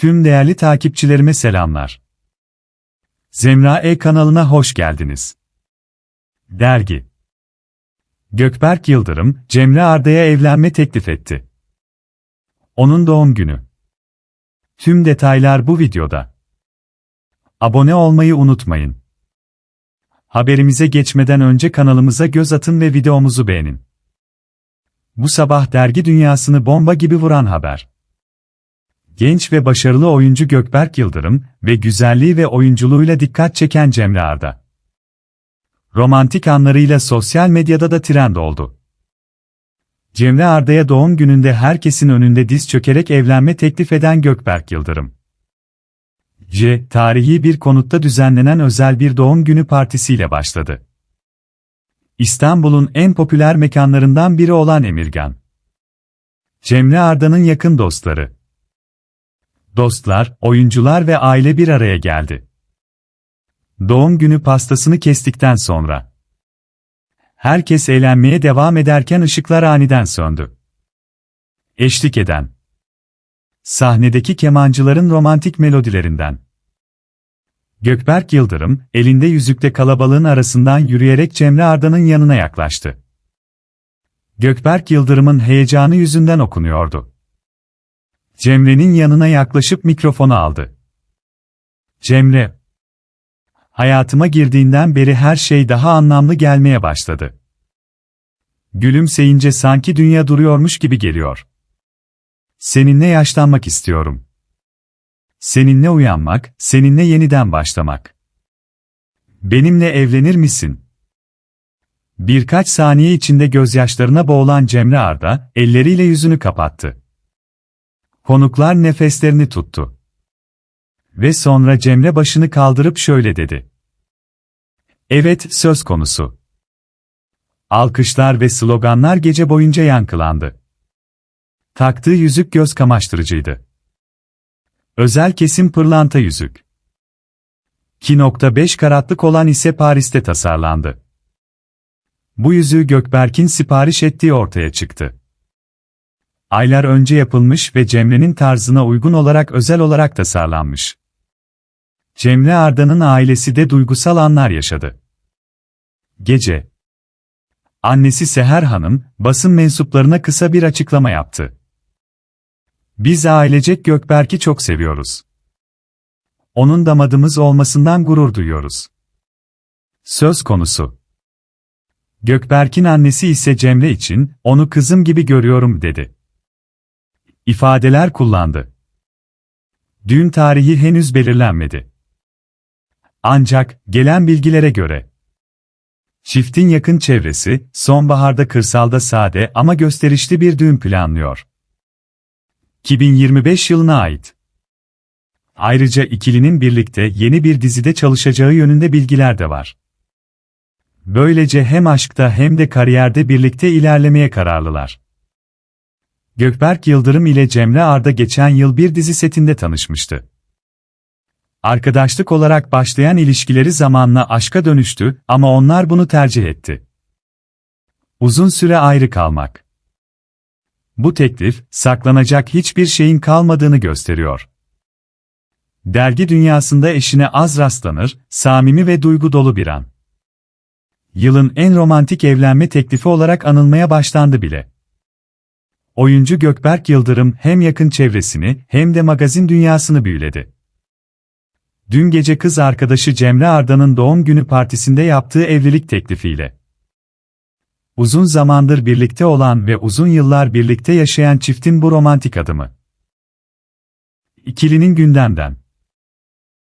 Tüm değerli takipçilerime selamlar. Zemra E kanalına hoş geldiniz. Dergi Gökberk Yıldırım, Cemre Arda'ya evlenme teklif etti. Onun doğum günü. Tüm detaylar bu videoda. Abone olmayı unutmayın. Haberimize geçmeden önce kanalımıza göz atın ve videomuzu beğenin. Bu sabah dergi dünyasını bomba gibi vuran haber. Genç ve başarılı oyuncu Gökberk Yıldırım ve güzelliği ve oyunculuğuyla dikkat çeken Cemre Arda. Romantik anlarıyla sosyal medyada da trend oldu. Cemre Arda'ya doğum gününde herkesin önünde diz çökerek evlenme teklif eden Gökberk Yıldırım. C. Tarihi bir konutta düzenlenen özel bir doğum günü partisiyle başladı. İstanbul'un en popüler mekanlarından biri olan Emirgan. Cemre Arda'nın yakın dostları. Dostlar, oyuncular ve aile bir araya geldi. Doğum günü pastasını kestikten sonra. Herkes eğlenmeye devam ederken ışıklar aniden söndü. Eşlik eden. Sahnedeki kemancıların romantik melodilerinden. Gökberk Yıldırım, elinde yüzükle kalabalığın arasından yürüyerek Cemre Arda'nın yanına yaklaştı. Gökberk Yıldırım'ın heyecanı yüzünden okunuyordu. Cemre'nin yanına yaklaşıp mikrofonu aldı. Cemre, hayatıma girdiğinden beri her şey daha anlamlı gelmeye başladı. Gülümseyince sanki dünya duruyormuş gibi geliyor. Seninle yaşlanmak istiyorum. Seninle uyanmak, seninle yeniden başlamak. Benimle evlenir misin? Birkaç saniye içinde gözyaşlarına boğulan Cemre Arda, elleriyle yüzünü kapattı. Konuklar nefeslerini tuttu. Ve sonra Cemre başını kaldırıp şöyle dedi. Evet, söz konusu. Alkışlar ve sloganlar gece boyunca yankılandı. Taktığı yüzük göz kamaştırıcıydı. Özel kesim pırlanta yüzük. 2.5 karatlık olan ise Paris'te tasarlandı. Bu yüzüğü Gökberk'in sipariş ettiği ortaya çıktı. Aylar önce yapılmış ve Cemre'nin tarzına uygun olarak özel olarak tasarlanmış. Cemre Arda'nın ailesi de duygusal anlar yaşadı. Gece. Annesi Seher Hanım, basın mensuplarına kısa bir açıklama yaptı. Biz ailecek Gökberk'i çok seviyoruz. Onun damadımız olmasından gurur duyuyoruz. Söz konusu. Gökberk'in annesi ise Cemre için, onu kızım gibi görüyorum dedi. İfadeler kullandı. Düğün tarihi henüz belirlenmedi. Ancak, gelen bilgilere göre, çiftin yakın çevresi, sonbaharda kırsalda sade ama gösterişli bir düğün planlıyor. 2025 yılına ait. Ayrıca ikilinin birlikte yeni bir dizide çalışacağı yönünde bilgiler de var. Böylece hem aşkta hem de kariyerde birlikte ilerlemeye kararlılar. Gökberk Yıldırım ile Cemre Arda geçen yıl bir dizi setinde tanışmıştı. Arkadaşlık olarak başlayan ilişkileri zamanla aşka dönüştü ama onlar bunu tercih etti. Uzun süre ayrı kalmak. Bu teklif, saklanacak hiçbir şeyin kalmadığını gösteriyor. Dergi dünyasında eşine az rastlanır, samimi ve duygu dolu bir an. Yılın en romantik evlenme teklifi olarak anılmaya başlandı bile. Oyuncu Gökberk Yıldırım hem yakın çevresini hem de magazin dünyasını büyüledi. Dün gece kız arkadaşı Cemre Arda'nın doğum günü partisinde yaptığı evlilik teklifiyle uzun zamandır birlikte olan ve uzun yıllar birlikte yaşayan çiftin bu romantik adımı. İkilinin gündemden.